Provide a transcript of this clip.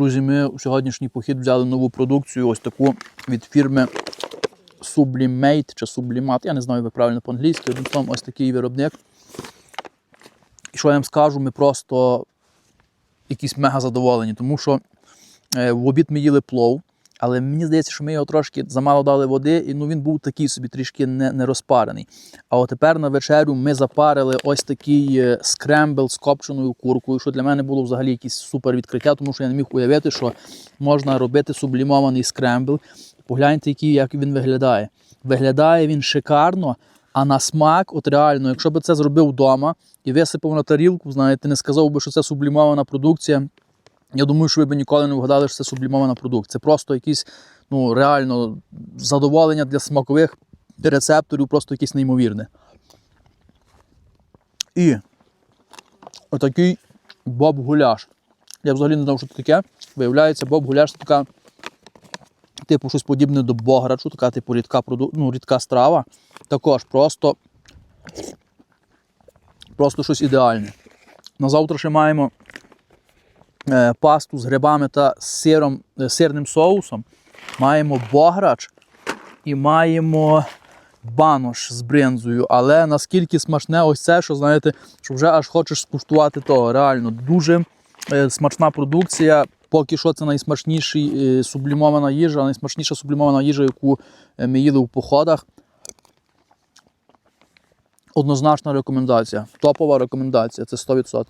Друзі, ми у сьогоднішній похід взяли нову продукцію, ось таку від фірми Sublimate чи Sublimat. Я не знаю, як правильно по-англійськи. Одним словом, ось такий виробник. І що я вам скажу, ми просто якісь мега задоволені, тому що е, в обід ми їли плов, але мені здається, що ми його трошки замало дали води, і ну, він був такий собі трішки не, не розпарений. А от тепер на вечерю ми запарили ось такий е, скрембл з копченою куркою, що для мене було взагалі якесь супер відкриття, тому що я не міг уявити, що можна робити сублімований скрембл. Погляньте, який, як він виглядає. Виглядає він шикарно, а на смак, от реально, якщо б це зробив вдома і висипав на тарілку, знаєте, не сказав би, що це сублімована продукція. Я думаю, що ви б ніколи не вгадали, що це сублімована продукція. Це просто якісь, ну, реально задоволення для смакових рецепторів, просто якесь неймовірне. І отакий боб-гуляш. Я взагалі не знав, що це таке. Виявляється, боб-гуляш це така, типу, щось подібне до бограчу, така, типу, рідка, проду... ну, рідка страва. Також просто, просто щось ідеальне. На завтра ще маємо пасту з грибами та сиром, е, сирним соусом. Маємо бограч і маємо банош з бринзою. Але наскільки смачне ось це, що знаєте, що вже аж хочеш скуштувати того. Реально дуже е, смачна продукція. Поки що це найсмачніший е, сублімована їжа, найсмачніша сублімована їжа, яку е, ми їли в походах. Однозначна рекомендація. Топова рекомендація, це 100%.